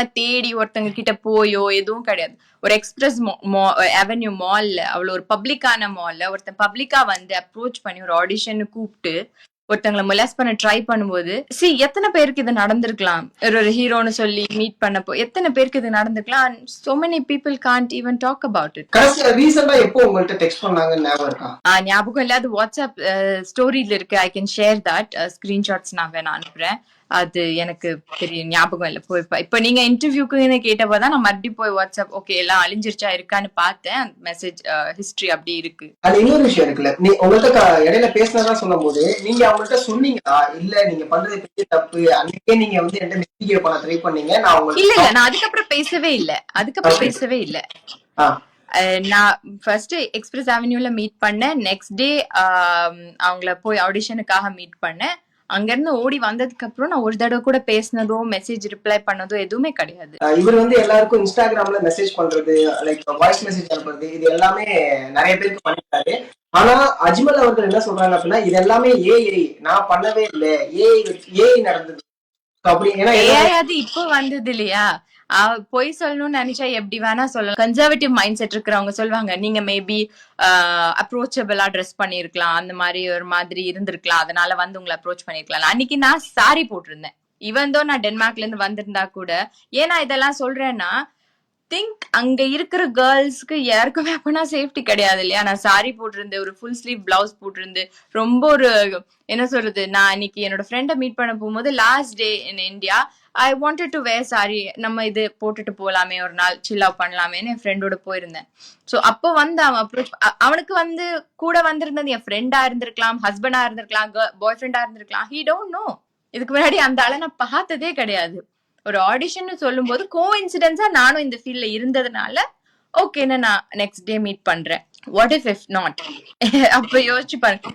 நம்ம தேடி ஒருத்தங்க கிட்ட போயோ எதுவும் கிடையாது. ஒரு எக்ஸ்பிரஸ் அவென்யூ மால்ல அவ்வளவு ஒரு பப்ளிக்கான மால்ல ஒருத்தன் பப்ளிக்கா வந்து அப்ரோச் பண்ணி ஒரு ஆடிஷன் கூப்பிட்டு ஒருத்தங்களை மொலாஸ் பண்ண ட்ரை பண்ணும்போது சி எத்தனை பேருக்கு இது நடந்திருக்கலாம்? ஒரு ஒரு ஹீரோன்னு சொல்லி மீட் பண்ணப்போ எத்தனை பேருக்கு இது நடந்திருக்கலாம்? Many people can't even talk about it. கடைசியா ரீசெண்டா எப்போ உங்கள்ட்ட டெக்ஸ்ட் பண்ணாங்கன்னு ஞாபகம் இருக்கா? ஞாபகம் இல்ல அது வாட்ஸ்அப் ஸ்டோரியில இருக்கு. I can share that screenshots நான் வேணா அனுப்புறேன். அது எனக்கு பெரிய ஞாபகம் இல்ல. போய் இப்ப- நீங்க இன்டர்வியூக்கு கேட்டப்பதான் நான் மறுபடியும் போய் வாட்ஸ்அப் ஓகே எல்லாம் அழிஞ்சிருச்சா இருக்கான்னு பார்த்தேன். மெசேஜ் ஹிஸ்டரி அப்படி இருக்கு. அது இன்னொரு விஷயம் இருக்குல்ல. நீ உங்கள்ட்ட க- இடையில பேசினதா சொல்லும் போது நீங்க அவங்கள்ட்ட சொன்னீங்களா? இல்ல நீங்க பண்றது பெரிய தப்பு. அன்னைக்கே நீங்க வந்து என்கிட்ட மிஸ்டேக் பண்ண ட்ரை பண்ணீங்க. நான் இல்ல உங்களுக்கு இல்ல நான் அதுக்கப்புறம் பேசவே இல்ல. அதுக்கப்புறம். பேசவே இல்ல. நான் ஃபர்ஸ்ட் எக்ஸ்பிரஸ் அவென்யூல மீட் பண்ணேன். நெக்ஸ்ட் டே அவங்கள போய் ஆடிஷனுக்காக மீட் பண்ணேன். அங்க இருந்து ஓடி வந்ததுக்கு அப்புறம் நான் ஒரு தடவை கூட பேசினதோ மெசேஜ் ரிப்ளை பண்ணதோ எதுவுமே கிடையாது. இவர் வந்து எல்லாருக்கும் இன்ஸ்டாகிராம்ல மெசேஜ் பண்றது லைக் வாய்ஸ் மெசேஜ் அனுப்புறது இது எல்லாமே நிறைய பேருக்கு பண்ணிருக்காரு ஆனா அஜ்மல் அவர்கள் என்ன சொல்றாங்க அப்படின்னா இது எல்லாமே ஏஐ நான் பண்ணவே இல்லை. ஏஐ ஏஐ நடந்தது. அப்படி ஏன்னா ஏஐ அது இப்போ வந்தது இல்லையா? பொய் சொல்லணும்னு நினைச்சா எப்படி வேணா சொல்லலாம். கன்சர்வேட்டிவ் மைண்ட் செட் இருக்கிறவங்க சொல்லுவாங்க நீங்க மேபி அப்ரோச்சபிளா ட்ரெஸ் பண்ணிருக்கலாம் அந்த மாதிரி ஒரு மாதிரி இருந்திருக்கலாம். அதனால வந்து உங்களை அப்ரோச் பண்ணிருக்கலாம் அன்னைக்கு நான் சாரி போட்டிருந்தேன். ஈவன் தோ நான் டென்மார்க்ல இருந்து வந்திருந்தா கூட ஏன் நான் இதெல்லாம் சொல்றேன்னா அங்க இருக்கிற கேர்ள்ஸ்க்கு யாருக்குமே அப்பனா சேஃப்டி கிடையாது இல்லையா? நான் சாரி போட்டிருந்து ஒரு ஃபுல் ஸ்லீவ் பிளவுஸ் போட்டிருந்து ரொம்ப ஒரு என்ன சொல்றது நான் இன்னைக்கு என்னோட ஃப்ரெண்டை மீட் பண்ண போகும்போது last day in India I wanted to wear sari நம்ம இது போட்டுட்டு போகலாமே ஒரு நாள் சில் அவுட் பண்ணலாமேன்னு என் ஃப்ரெண்டோட போயிருந்தேன். ஸோ அப்போ வந்து அவன் அப்ரோச் அவனுக்கு வந்து கூட வந்திருந்தது என் ஃப்ரெண்டா இருந்திருக்கலாம் ஹஸ்பண்டா இருந்திருக்கலாம் பாய் ஃப்ரெண்டா இருந்திருக்கலாம். ஹீ டோன்ட் நோ இதுக்கு முன்னாடி அந்த ஆளை நான் பார்த்ததே கிடையாது. ஒரு ஆடிஷன் சொல்லும்போது கோ இன்சிடென்ஸா நானும் இந்த ஃபீல்ட்ல இருந்ததுனால ஓகேன்னு நான் நெக்ஸ்ட் டே மீட் பண்றேன். வாட் இஃப் இஃப் நாட் அப்ப யோசிச்சு பாருங்க.